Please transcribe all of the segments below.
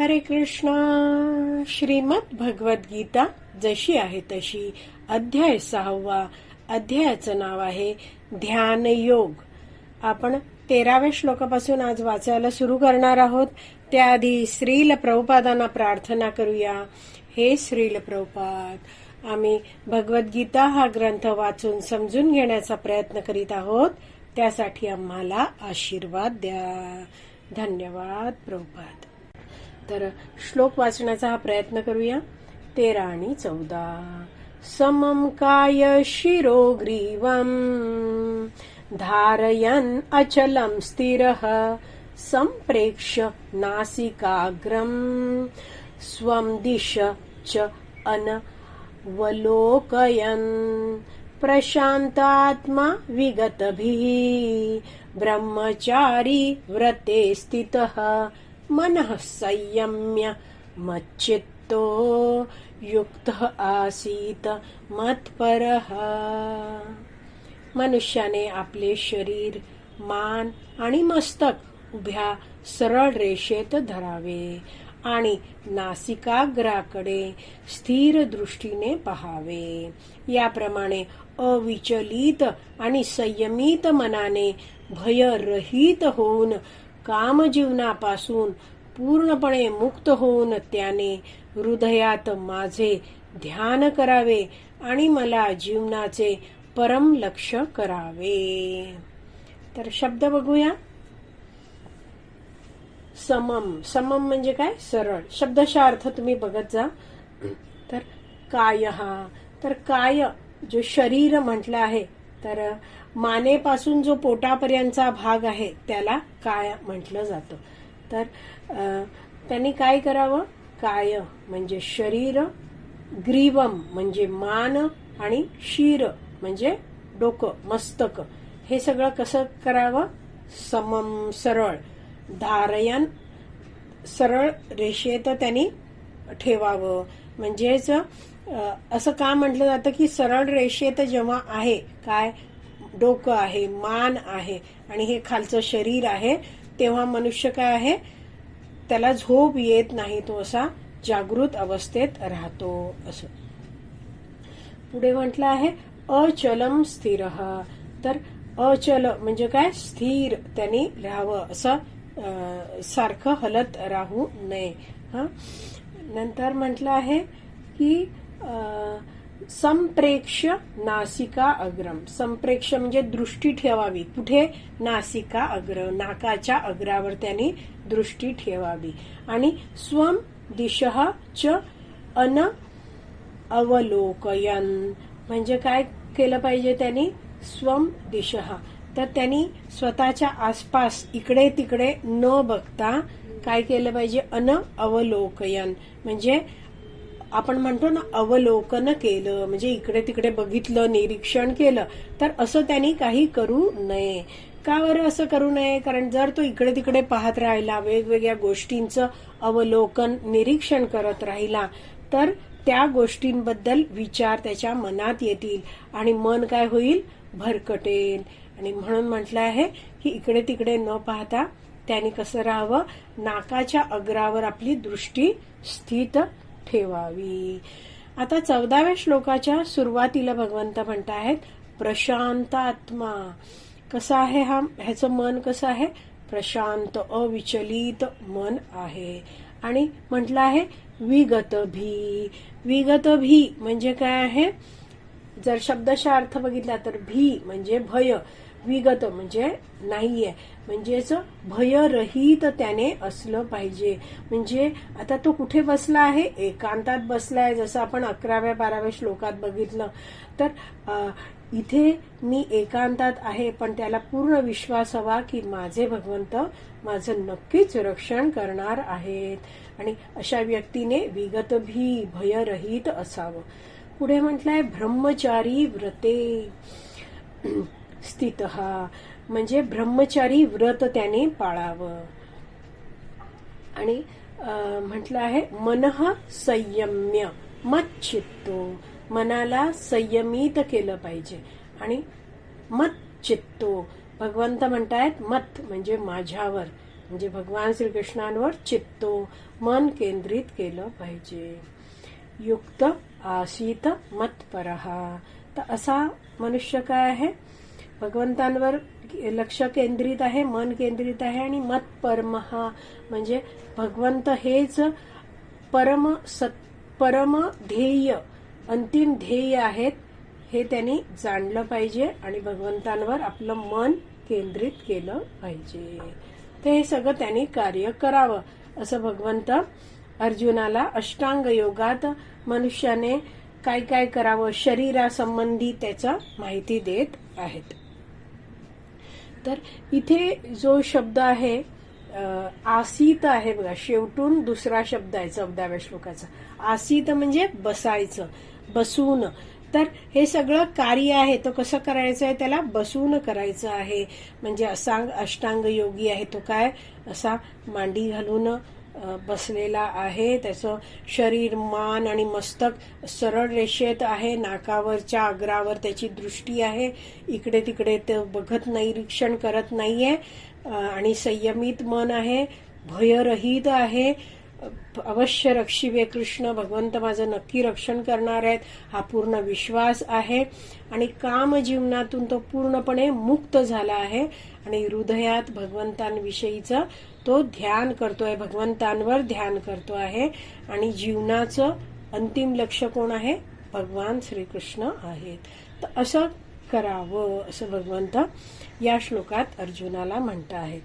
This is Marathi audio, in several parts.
हरे कृष्णा. श्रीमद भगवत गीता जशी आहे तशी. अध्याय सहावा. अध्यायाचं नाव आहे ध्यान योग. आपण तेराव्या श्लोकापासून आज वाचायला सुरू करणार आहोत. त्याआधी श्रील प्रभुपादांना प्रार्थना करूया. हे श्रील प्रभुपाद आम्ही भगवद्गीता हा ग्रंथ वाचून समजून घेण्याचा प्रयत्न करीत आहोत. त्यासाठी आम्हाला आशीर्वाद द्या. धन्यवाद प्रभुपाद. तर श्लोक वाचण्याचा हा प्रयत्न करूया. तेरा आणि चौदा. समम काय शिरो ग्रीवम? धारयन अचलम स्थिर। संप्रेक्ष्य नासिकाग्रम। स्वम दिश च अनवलोकयन्। प्रशान्तात्मा विगतभिः। ब्रह्मचारी व्रते स्थितः। मनः संयम्य मच्चित्तो युक्तः आसीत मत्परः। मनुष्याने आपले शरीर मान आणि मस्तक उभ्या सरळ रेषेत धरावे आणि नासिकाग्राकडे स्थिर दृष्टीने पहावे. याप्रमाणे अविचलित आणि संयमित मनाने भयरहित होऊन कामजीवनापासून पूर्णपणे मुक्त होऊन त्याने हृदयात माझे ध्यान करावे आणि मला जीवनाचे परम लक्ष करावे. तर शब्द बघूया. समम. समम म्हणजे काय? सरळ. शब्दशा अर्थ तुम्ही बघत जा. तर काय. हा तर काय जो शरीर म्हटलं आहे तर मानेपासून जो पोटापर्यंतचा भाग आहे त्याला काय म्हटलं जातं. तर त्यांनी काय करावं? काय म्हणजे शरीर ग्रीवम म्हणजे मान आणि शीर म्हणजे डोकं मस्तक. हे सगळं कसं करावं? समम सरळ. धारयन सरळ रेषेत त्यांनी ठेवावं. म्हणजेच असं का म्हटलं जातं की सरळ रेषेत जेव्हा आहे काय? डोकं आहे मान आहे आणि हे खालचं शरीर आहे तेव्हा मनुष्य काय आहे? त्याला झोप येत नाही तो असा जागृत अवस्थेत राहतो असं. पुढे म्हटलं आहे अचलम स्थिर. तर अचल म्हणजे काय? स्थिर त्यांनी राहावं असं सारखं हलत राहू नये. हा? नंतर म्हटलं आहे की संप्रेक्ष्य नासिका अग्रम. संप्रेक्ष म्हणजे दृष्टी ठेवावी. कुठे? नासिका अग्र. नाकाच्या अग्रावर त्यांनी दृष्टी ठेवावी. आणि स्वम दिशः च अन अवलोकयन. म्हणजे काय केलं पाहिजे त्यांनी? स्वम दिशः. तर त्यांनी स्वतःच्या आसपास इकडे तिकडे न बघता काय केलं पाहिजे? अन अवलोकयन. म्हणजे आपण म्हणतो ना अवलोकन केलं म्हणजे इकडे तिकडे बघितलं निरीक्षण केलं तर असं त्यांनी काही करू नये. का बरं असं करू नये? कारण जर तो इकडे तिकडे पाहत राहिला वेगवेगळ्या गोष्टींचं अवलोकन निरीक्षण करत राहिला तर त्या गोष्टींबद्दल विचार त्याच्या मनात येतील आणि मन काय होईल? भरकटेल. आणि म्हणून म्हटलं आहे की इकडे तिकडे न पाहता त्यांनी कसं राहावं? नाकाच्या अग्रावर आपली दृष्टी स्थित ठेवावी. आता चौदाव्या श्लोकाच्या सुरुवातीला भगवंत म्हणत आहेत प्रशांत आत्मा. कसं आहे हा? ह्याचं मन कसं आहे? प्रशांत अविचलित मन आहे. आणि म्हटलं आहे विगत भी. विगत भी म्हणजे काय आहे? जर शब्दशा अर्थ बघितला तर भी म्हणजे भय. विगत म्हणजे नाहीये. म्हणजेच भयरहित त्याने असलं पाहिजे. म्हणजे आता तो कुठे बसला आहे? एकांतात बसलाय जसं आपण अकराव्या बाराव्या श्लोकात बघितलं. तर इथे मी एकांतात आहे पण त्याला पूर्ण विश्वास हवा की माझे भगवंत माझं नक्कीच रक्षण करणार आहेत. आणि अशा व्यक्तीने विगत भी भयरहित असावं. पुढे म्हटलंय ब्रह्मचारी व्रते. स्थित. म्हणजे ब्रह्मचारी व्रत त्याने पाळावं. आणि म्हटलं आहे मनः संयम्य मच्चित्तो. मनाला संयमित केलं पाहिजे. आणि मत चित्तो भगवंत म्हणतायत मत म्हणजे माझ्यावर. म्हणजे भगवान श्रीकृष्णांवर चित्तो मन केंद्रित केलं पाहिजे. युक्त आसीत मत्परहा तर असा मनुष्य काय आहे? भगवंतांवर लक्ष केंद्रित आहे मन केंद्रित आहे आणि मत परमहा. म्हणजे भगवंत हेच परम सत परम ध्येय अंतिम ध्येय आहेत हे त्यांनी जाणलं पाहिजे आणि भगवंतांवर आपलं मन केंद्रित केलं पाहिजे. तर हे सगळं त्यांनी कार्य करावं असं भगवंत अर्जुनाला अष्टांग योगात मनुष्याने काय काय करावं शरीरासंबंधी त्याचं माहिती देत आहेत. तर इथे जो शब्द आहे आसीत आहे बघा शेवटून दुसरा शब्द आहे चौदाव्या श्लोकाचा आसीत म्हणजे बसायचं बसून. तर हे सगळं कार्य आहे तो कसं करायचं आहे त्याला बसून करायचं आहे. म्हणजे असांग अष्टांग योगी आहे तो काय? असा मांडी घालून बसलेला आहे. त्याचं शरीर मान आणि मस्तक सरळ रेषेत आहे. नाकावरच्या अग्रावर त्याची दृष्टी आहे. इकडे तिकडे ते बघत निरीक्षण करत नाहीये. आणि संयमित मन आहे. भयरहित आहे. अवश्य रक्षिवे कृष्ण भगवंत माझं नक्की रक्षण करणार आहेत हा पूर्ण विश्वास आहे. आणि काम जीवनातून तो पूर्णपणे मुक्त झाला आहे. आणि हृदयात भगवंतांविषयीचं तो ध्यान करतोय भगवंतांवर ध्यान करतो आहे. आणि जीवनाचं अंतिम लक्ष कोण आहे? भगवान श्रीकृष्ण आहेत. तर असं करावं असं भगवंत या श्लोकात अर्जुनाला म्हणत आहेत.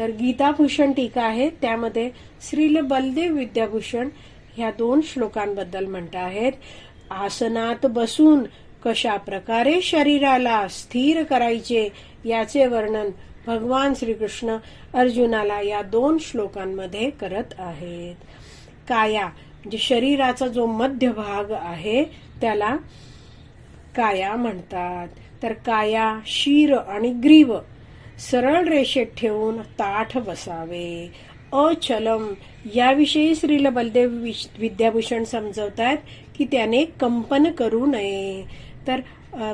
तर गीताभूषण टीका आहे. त्यामध्ये श्रील बलदेव विद्याभूषण ह्या दोन श्लोकांबद्दल म्हणत आहेत. आसनात बसून कशा प्रकारे शरीराला स्थिर करायचे याचे वर्णन भगवान श्रीकृष्ण अर्जुनाला या दोन श्लोकांमध्ये करत आहेत. काया म्हणजे शरीराचा जो मध्य भाग आहे त्याला काया म्हणतात. तर काया शिर आणि ग्रीव सरळ रेषेत ठेवून ताठ बसावे. अचलम. याविषयी श्रील बलदेव विश- विद्याभूषण समजवतात की त्याने कंपन करू नये. तर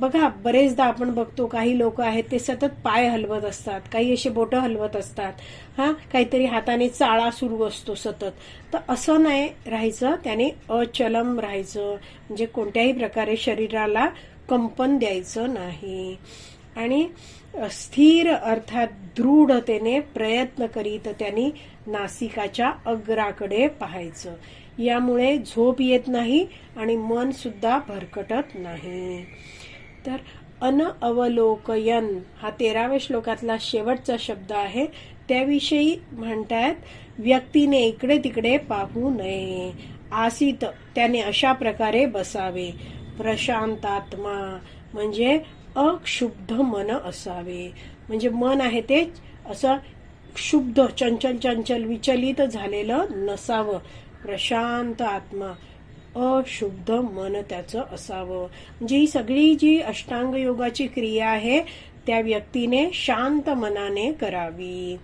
बघा बरेचदा आपण बघतो काही लोक आहेत ते सतत पाय हलवत असतात काही असे बोट हलवत असतात. हा काहीतरी हाताने चाळा सुरू असतो सतत. तर असं नाही राहायचं त्याने अचलम राहायचं. म्हणजे कोणत्याही प्रकारे शरीराला कंपन द्यायचं नाही. आणि स्थिर अर्थात दृढतेने प्रयत्न करीत त्यांनी नासिकाच्या अग्राकडे पाहायचं. यामुळे झोप येत नाही आणि मन सुद्धा भरकटत नाही. तर अन अवलोकयन हा तेराव्या श्लोकातला शेवटचा शब्द आहे. त्याविषयी म्हणतायत व्यक्तीने इकडे तिकडे पाहू नये. आसित त्याने अशा प्रकारे बसावे. प्रशांतात्मा म्हणजे अक्षुब्ध मन असावे. म्हणजे मन आहे ते असं क्षुब्ध चंचल चंचल विचलित झालेलं नसावं. प्रशांत आत्मा अशुद्ध मन त्याचं असावं. म्हणजे ही सगळी जी अष्टांग योगाची क्रिया आहे त्या व्यक्तीने शांत मनाने करावी.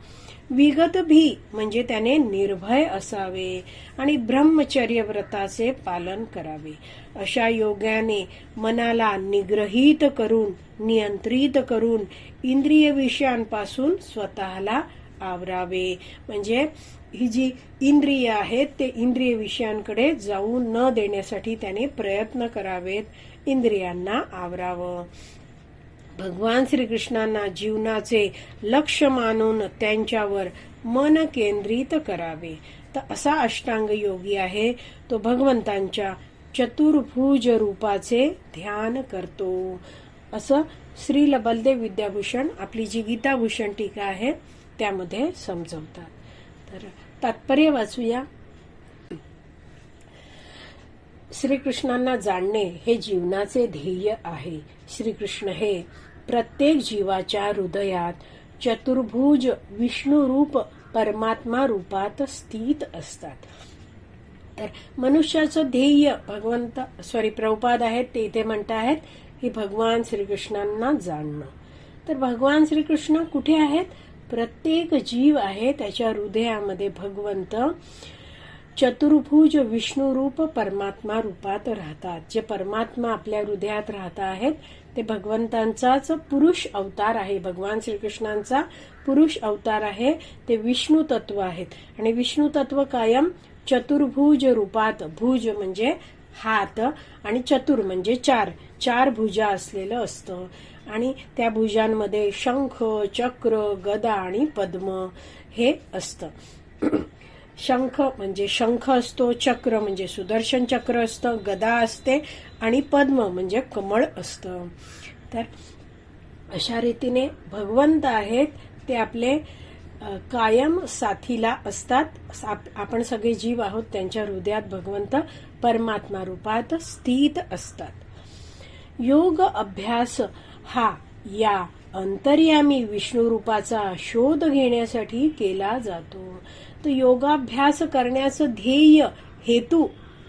विगत भी म्हणजे त्याने निर्भय असावे आणि ब्रह्मचर्य व्रताचे पालन करावे. अशा योगाने मनाला निग्रहित करून नियंत्रित करून इंद्रिय विषयांपासून स्वतःला आवरावे. म्हणजे ही जी इंद्रिय आहेत ते इंद्रिय विषयांकडे जाऊ न देण्यासाठी त्याने प्रयत्न करावेत इंद्रियांना आवरावं. भगवान श्रीकृष्णांना जीवनाचे लक्ष मानून त्यांच्यावर मन केंद्रित करावे. तर असा अष्टांग योगी आहे तो भगवंतांच्या चतुर्भुज रूपाचे ध्यान करतो. असं श्री बलदेव विद्याभूषण आपली जी गीताभूषण टीका आहे त्यामध्ये समजवतात. तर तात्पर्य वाचूया. श्रीकृष्णांना जाणणे हे जीवनाचे ध्येय आहे. श्रीकृष्ण हे प्रत्येक जीवाच्या हृदयात चतुर्भुज विष्णुरूप परमात्मा रूपात स्थित असतात. तर मनुष्याचं ध्येय भगवंत सॉरी प्रभुपाद आहेत ते इथे म्हणत आहेत की भगवान श्रीकृष्णांना जाणणं. तर भगवान श्रीकृष्ण कुठे आहेत? प्रत्येक जीव आहे त्याच्या हृदयामध्ये भगवंत चतुर्भुज विष्णू रूप परमात्मा रूपात राहतात. जे परमात्मा आपल्या हृदयात राहत आहेत ते भगवंतांचाच पुरुष अवतार आहे. भगवान श्रीकृष्णांचा पुरुष अवतार आहे. ते विष्णू तत्व आहेत. आणि विष्णू तत्व कायम चतुर्भुज रूपात भुज म्हणजे हात आणि चतुर म्हणजे चार चार भुजा असलेलं असतं. आणि त्या भुजांमध्ये शंख चक्र गदा आणि पद्म हे असतं. शंख म्हणजे शंख असतो चक्र म्हणजे सुदर्शन चक्र असतं गदा असते आणि पद्म म्हणजे कमळ असतं. तर अशा रीतीने भगवंत आहेत ते आपले कायम साथीला असतात. आप- आपण सगळे जीव आहोत त्यांच्या हृदयात भगवंत परमात्मा रूपात स्थित असतात. योग अभ्यास हा या अंतर्यामी विष्णू रूपाचा शोध घेण्यासाठी केला जातो. तर योगाभ्यास करण्याचं ध्येय हेतू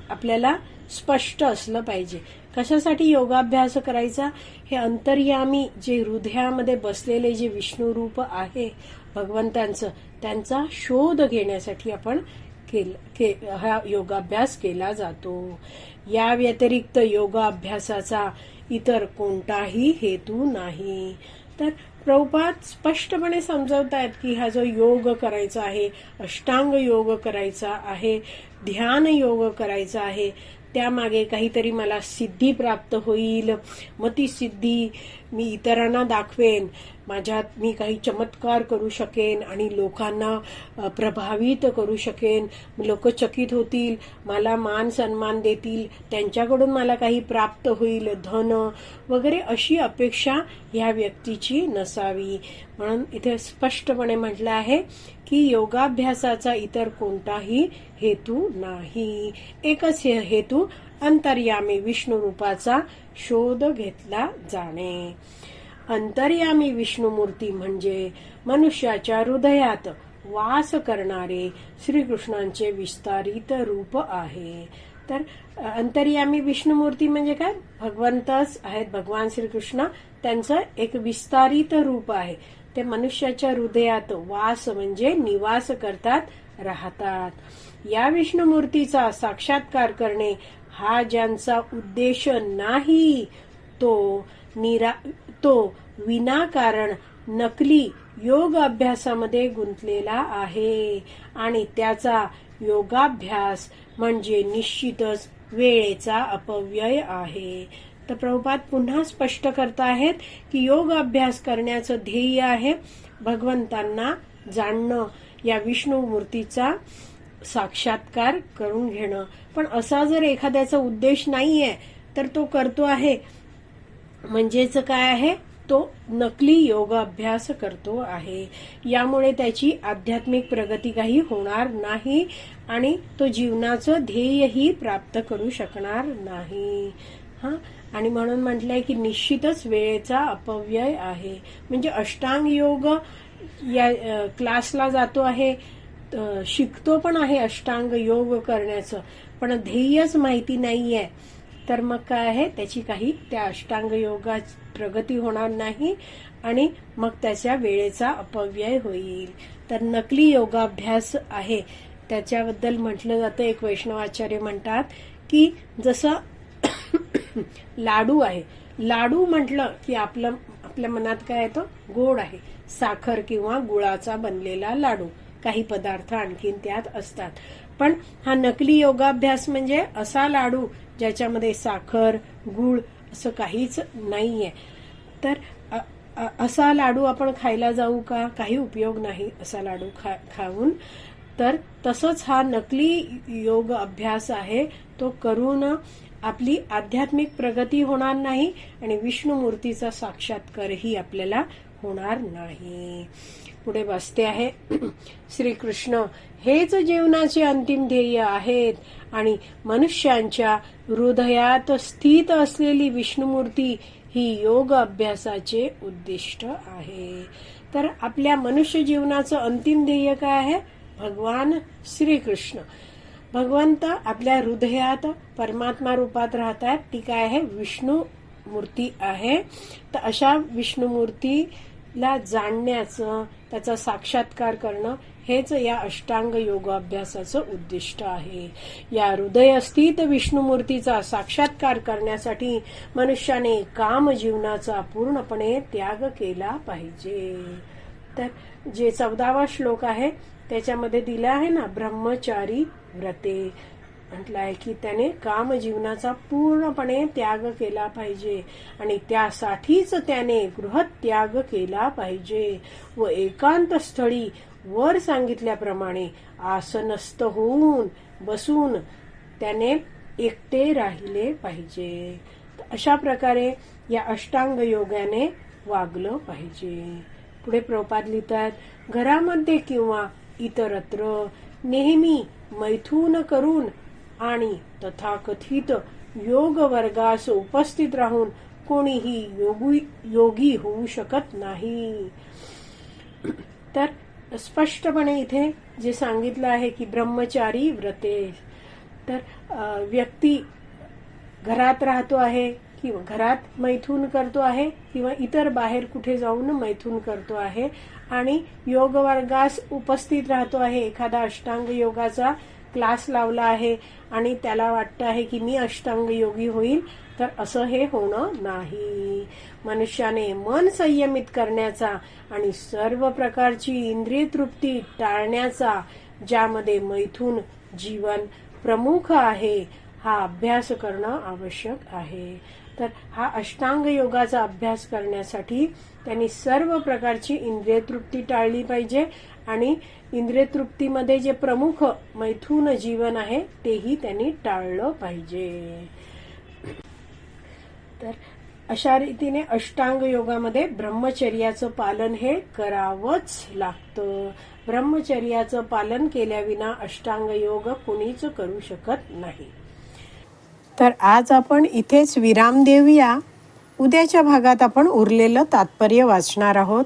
आपल्याला स्पष्ट असलं पाहिजे. कशासाठी योगाभ्यास करायचा? हे अंतर्यामी जे हृदयामध्ये बसलेले जे विष्णू रूप आहे भगवंतांचं त्यांचा शोध घेण्यासाठी आपण केल- के- हा योगाभ्यास केला जातो. या व्यतिरिक्त योगाभ्यासाचा इतर कोणताही हेतू नाही. तर प्रभुपाद स्पष्टपणे समजवतायत की हा जो योग करायचा आहे अष्टांग योग करायचा आहे ध्यान योग करायचा आहे त्यामागे काहीतरी मला सिद्धी प्राप्त होईल. मग ती सिद्धी मी इतरांना दाखवेन माझ्यात मी काही चमत्कार करू शकेन आणि लोकांना प्रभावित करू शकेन. लोक चकित होतील मला मान सन्मान देतील त्यांच्याकडून मला काही प्राप्त होईल धन वगैरे अशी अपेक्षा ह्या व्यक्तीची नसावी. म्हणून इथे स्पष्टपणे म्हटलं आहे की योगाभ्यासाचा इतर कोणताही हेतू नाही. एकच हे हेतू अंतर्यामी विष्णू रूपाचा शोध घेतला जाणे. अंतर्यामी विष्णुमूर्ती म्हणजे मनुष्याच्या हृदयात वास करणारे श्रीकृष्णांचे विस्तारित रूप आहे. तर अ, अंतर्यामी विष्णुमूर्ती म्हणजे काय? भगवंतच आहेत भगवान श्रीकृष्ण. त्यांचं एक विस्तारित रूप आहे. ते मनुष्याच्या हृदयात वास म्हणजे निवास करतात राहतात. या विष्णुमूर्तीचा साक्षात्कार करणे हा ज्यांचा उद्देश नाही तो निरा तो विनाकारण नकली योग अभ्यासामध्ये गुंतलेला आहे आणि त्याचा योगाभ्यास म्हणजे निश्चितच वेळेचा अपव्यय आहे. तर प्रभुपाद पुन्हा स्पष्ट करत आहेत की योग अभ्यास करण्याचं ध्येय आहे. भगवंतांना जाणणं या विष्णू मूर्तीचा साक्षात्कार करून घेणं. पण असा जर एखाद्याचा उद्देश नाहीये तर तो करतो आहे. म्हणजेच काय आहे? तो नकली योगाभ्यास करतो आहे. यामुळे त्याची आध्यात्मिक प्रगती काही होणार नाही आणि तो जीवनाचं ध्येयही प्राप्त करू शकणार नाही. हा? आणि म्हणून म्हटलंय की निश्चितच वेळेचा अपव्यय आहे. म्हणजे अष्टांग योग या क्लासला जातो आहे. शिकतो पण आहे अष्टांग योग करण्याचं. पण ध्येयच माहिती नाहीये. तर मग काय आहे? त्याची काही त्या अष्टांग योगात प्रगती होणार नाही आणि मग त्याच्या वेळेचा अपव्यय होईल. तर नकली योगाभ्यास आहे. त्याच्याबद्दल म्हटलं जातं एक वैष्णवाचार्य म्हणतात की जसं लाडू आहे. लाडू म्हटलं की आपलं आपल्या मनात काय येतं? गोड आहे. साखर किंवा गुळाचा बनलेला लाडू. काही पदार्थ आणखीन त्यात असतात. पण हा नकली योगाभ्यास म्हणजे असा लाडू ज्याच्यामध्ये साखर गुळ असं काहीच नाहीये. तर असा लाडू आपण खायला जाऊ का? काही उपयोग नाही असा लाडू खा खाऊन. तर तसंच हा नकली योग अभ्यास आहे तो करून आपली आध्यात्मिक प्रगती होणार नाही आणि विष्णुमूर्तीचा साक्षात्कारही आपल्याला होणार नाही. पुढे बसते आहे. श्रीकृष्ण हेच जीवनाचे अंतिम ध्येय आहेत आणि मनुष्यांच्या हृदयात स्थित असलेली विष्णुमूर्ती ही योग अभ्यासाचे उद्दिष्ट आहे. तर आपल्या मनुष्य जीवनाचं अंतिम ध्येय काय आहे? भगवान श्रीकृष्ण. भगवंत आपल्या हृदयात परमात्मा रूपात राहतात ती काय आहे? विष्णू मूर्ती आहे. तर अशा विष्णुमूर्ती ला जाणण्याचं त्याचा साक्षात्कार करणं हेच या अष्टांग योगाभ्यासाचं उद्दिष्ट आहे. या हृदयस्थित विष्णुमूर्तीचा साक्षात्कार करण्यासाठी मनुष्याने काम जीवनाचा पूर्णपणे त्याग केला पाहिजे. तर जे चौदावा श्लोक आहे त्याच्यामध्ये दिला आहे ना ब्रह्मचारी व्रते. म्हटलं आहे की त्याने काम जीवनाचा पूर्णपणे त्याग केला पाहिजे आणि त्यासाठीच त्याने गृहत्याग केला पाहिजे. व एकांत स्थळी वर सांगितल्याप्रमाणे आसनस्थ होऊन बसून त्याने एकटे राहिले पाहिजे. अशा प्रकारे या अष्टांग योगाने वागलं पाहिजे. पुढे प्रपात लिहितात घरामध्ये किंवा इतरत्र नेहमी मैथून करून आणि तथाकथित योग वर्गास उपस्थित राहून कोणीही योगी योगी होऊ शकत नाही. तर स्पष्टपणे इथे जे सांगितलं आहे की ब्रह्मचारी व्रते. तर व्यक्ती घरात राहतो आहे किंवा घरात मैथून करतो आहे किंवा इतर बाहेर कुठे जाऊन मैथून करतो आहे आणि योग वर्गास उपस्थित राहतो आहे. एखादा अष्टांग योगाचा क्लास लावला आहे आणि त्याला वाटतं आहे की मी अष्टांग योगी होईल तर असं हे होणं नाही. मनुष्याने मन संयमित करण्याचा आणि सर्व प्रकारची इंद्रिय तृप्ती टाळण्याचा ज्यामध्ये मैथून जीवन प्रमुख आहे हा अभ्यास करणं आवश्यक आहे. तर हा अष्टांग योगाचा अभ्यास करण्यासाठी त्यांनी सर्व प्रकारची इंद्रिय तृप्ती टाळली पाहिजे आणि इंद्रिय तृप्तीमध्ये जे प्रमुख मैथून जीवन आहे तेही त्यांनी टाळलं पाहिजे. तर अशा रीतीने अष्टांग योगामध्ये ब्रह्मचर्याचं पालन हे करावंच लागतं. ब्रह्मचर्याचं पालन केल्याविना अष्टांग योग कुणीच करू शकत नाही. तर आज आपण इथेच विराम देऊया. उद्याच्या भागात आपण उरलेलं तात्पर्य वाचणार आहोत.